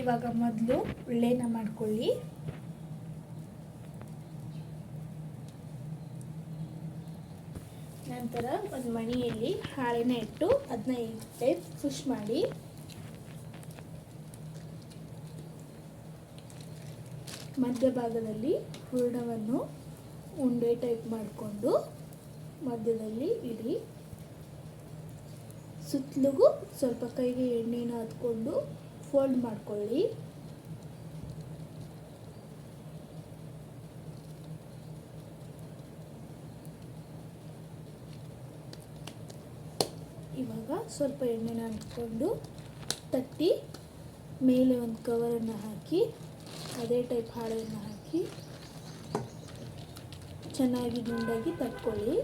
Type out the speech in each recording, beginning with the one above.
ಇವಾಗ ಮೊದಲು ಒಳ್ಳೆಯನ್ನ ಮಾಡ್ಕೊಳ್ಳಿ. ನಂತರ ಒಂದು ಮಣಿಯಲ್ಲಿ ಹಾಳೆನ ಇಟ್ಟು ಅದನ್ನ ಈ ಟೈಪ್ ಮಾಡಿ. ಮಧ್ಯಭಾಗದಲ್ಲಿ ಹೂರ್ಣವನ್ನು ಉಂಡೆ ಟೈಪ್ ಮಾಡಿಕೊಂಡು ಮಧ್ಯದಲ್ಲಿ ಇಡಿ. ಸುತ್ತಲಿಗೂ ಸ್ವಲ್ಪ ಕೈಗೆ ಎಣ್ಣೆನ ಹತ್ಕೊಂಡು ಫೋಲ್ಡ್ ಮಾಡ್ಕೊಳ್ಳಿ. ಇವಾಗ ಸ್ವಲ್ಪ ಎಣ್ಣೆನ ಹಾಕ್ಕೊಂಡು ತಟ್ಟಿ ಮೇಲೆ ಒಂದು ಕವರನ್ನು ಹಾಕಿ, ಅದೇ ಟೈಪ್ ಹಾಳೆಯನ್ನು ಹಾಕಿ, ಚೆನ್ನಾಗಿ ಗುಂಡಾಗಿ ತಟ್ಕೊಳ್ಳಿ.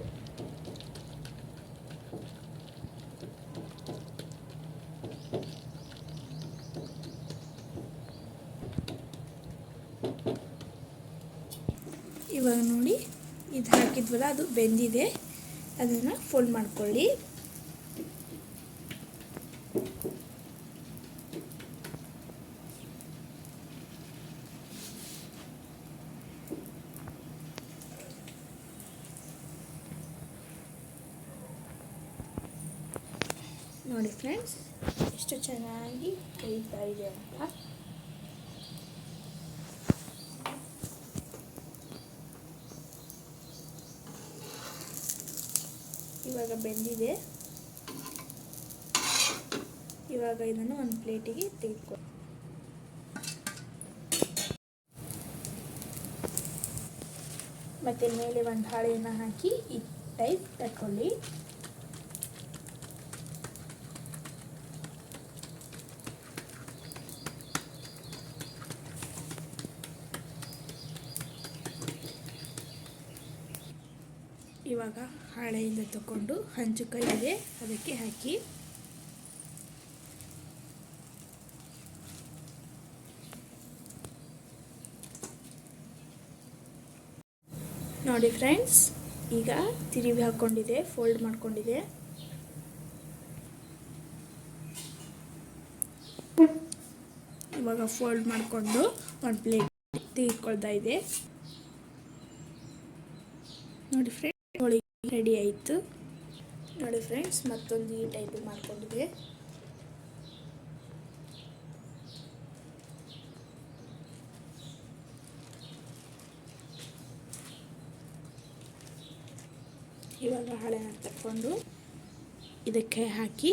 ಇವಾಗ ನೋಡಿ ಇದು ಹಾಕಿದ್ವಲ್ಲ, ಅದು ಬೆಂದಿದೆ. ಅದನ್ನು ಫೋಲ್ಡ್ ಮಾಡ್ಕೊಳ್ಳಿ. ನೋಡಿ ಫ್ರೆಂಡ್ಸ್ ಎಷ್ಟು ಚೆನ್ನಾಗಿ ಕೈತಾ ಇದೆ ಅಂತ. ಇವಾಗ ಬೆಂದಿದೆ. ಇವಾಗ ಇದನ್ನು ಒಂದು ಪ್ಲೇಟಿಗೆ ತೆಗೆದುಕೊ ಮತ್ತೆ ಮೇಲೆ ಒಂದು ಹಾಳೆಯನ್ನು ಹಾಕಿ ಈ ಟೈಪ್ ತಟ್ಕೊಳ್ಳಿ ಇವಾಗ ಹಾಳೆಯಿಂದ ತಗೊಂಡು ಹಂಚು ಕೈಯಿದೆ ಅದಕ್ಕೆ ಹಾಕಿ. ನೋಡಿ ಫ್ರೆಂಡ್ಸ್, ಈಗ ತಿರುವಿ ಹಾಕ್ಕೊಂಡಿದೆ ಫೋಲ್ಡ್ ಮಾಡ್ಕೊಂಡಿದೆ. ಇವಾಗ ಫೋಲ್ಡ್ ಮಾಡಿಕೊಂಡು ಒಂದು ಪ್ಲೇಟ್ ತೆಗೆದುಕೊಳ್ತಾ ಇದೆ. ನೋಡಿ ಫ್ರೆಂಡ್ಸ್ ಹೋಳಿಗೆ ರೆಡಿ ಆಯಿತು. ನೋಡಿ ಫ್ರೆಂಡ್ಸ್ ಮತ್ತೊಂದು ಈ ಟೈಪ್ ಮಾಡ್ಕೊಂಡಿದೆ ಇವಾಗ ಹಾಳೆನ ತಕ್ಕೊಂಡು ಇದಕ್ಕೆ ಹಾಕಿ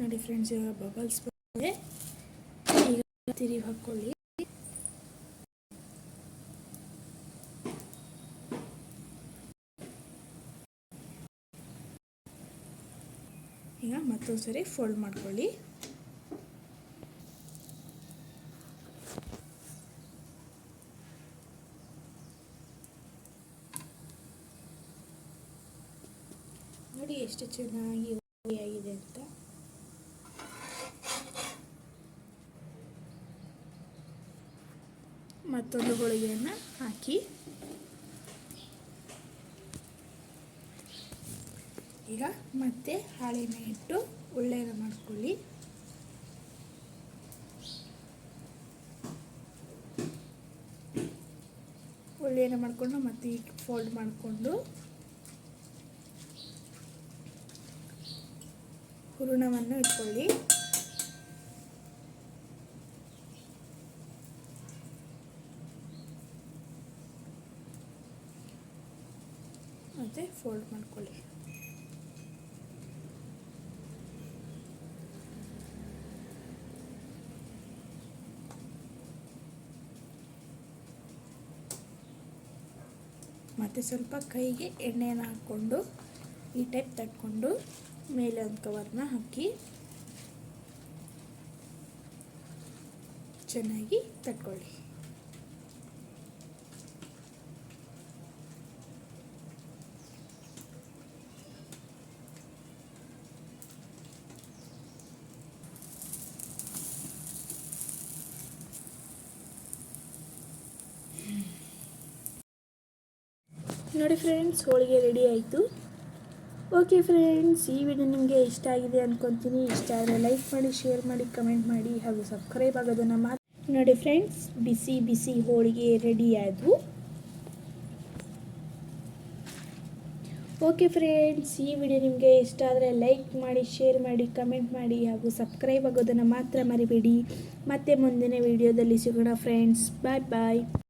ನೋಡಿ ಫ್ರೆಂಡ್ಸ್ ಇವಾಗ ಬಬಲ್ಸ್ ಬಂದಿದೆ. ಈಗ ತಿರಿ ಹಾಕ್ಕೊಳ್ಳಿ ಈಗ ಮತ್ತೊಂದು ಸರಿ ಫೋಲ್ಡ್ ಮಾಡ್ಕೊಳ್ಳಿ. ನೋಡಿ ಎಷ್ಟು ಚೆನ್ನಾಗಿ ಆಗಿದೆ ಅಂತ. ಮತ್ತೊಂದು ಹೋಳಿಗೆಯನ್ನು ಹಾಕಿ. ಈಗ ಮತ್ತೆ ಹಾಳೆನ ಇಟ್ಟು ಒಳ್ಳೆಯ ಮಾಡ್ಕೊಳ್ಳಿ. ಉಳ್ಳೆನ ಮಾಡಿಕೊಂಡು ಮತ್ತೆ ಈಗ ಫೋಲ್ಡ್ ಮಾಡಿಕೊಂಡು ಹೂರಣವನ್ನು ಇಟ್ಕೊಳ್ಳಿ. ಮತ್ತು ಫೋಲ್ಡ್ ಮಾಡ್ಕೊಳ್ಳಿ. ಮತ್ತು ಸ್ವಲ್ಪ ಕೈಗೆ ಎಣ್ಣೆಯನ್ನು ಹಾಕ್ಕೊಂಡು ಈ ಟೈಪ್ ತಟ್ಕೊಂಡು ಮೇಲೆ ಒಂದು ಕವರ್ನ ಹಾಕಿ ಚೆನ್ನಾಗಿ ತಟ್ಕೊಳ್ಳಿ. ನೋಡಿ ಫ್ರೆಂಡ್ಸ್ ಹೋಳಿಗೆ ರೆಡಿ ಆಯಿತು. ಓಕೆ ಫ್ರೆಂಡ್ಸ್ ಈ ವಿಡಿಯೋ ನಿಮಗೆ ಇಷ್ಟ ಆಗಿದೆ ಅಂದ್ಕೊತೀನಿ ಇಷ್ಟ ಆದರೆ ಲೈಕ್ ಮಾಡಿ ಶೇರ್ ಮಾಡಿ ಕಮೆಂಟ್ ಮಾಡಿ ಹಾಗೂ ಸಬ್ಸ್ಕ್ರೈಬ್ ಆಗೋದನ್ನು ಮಾತ್ರ ನೋಡಿ ಫ್ರೆಂಡ್ಸ್ ಬಿಸಿ ಬಿಸಿ ಹೋಳಿಗೆ ರೆಡಿ ಆದವು ಓಕೆ ಫ್ರೆಂಡ್ಸ್ ಈ ವಿಡಿಯೋ ನಿಮಗೆ ಇಷ್ಟ ಆದರೆ ಲೈಕ್ ಮಾಡಿ ಶೇರ್ ಮಾಡಿ ಕಮೆಂಟ್ ಮಾಡಿ ಹಾಗೂ ಸಬ್ಸ್ಕ್ರೈಬ್ ಆಗೋದನ್ನು ಮಾತ್ರ ಮರಿಬೇಡಿ. ಮತ್ತೆ ಮುಂದಿನ ವಿಡಿಯೋದಲ್ಲಿ ಸಿಗೋಣ ಫ್ರೆಂಡ್ಸ್ ಬಾಯ್ ಬಾಯ್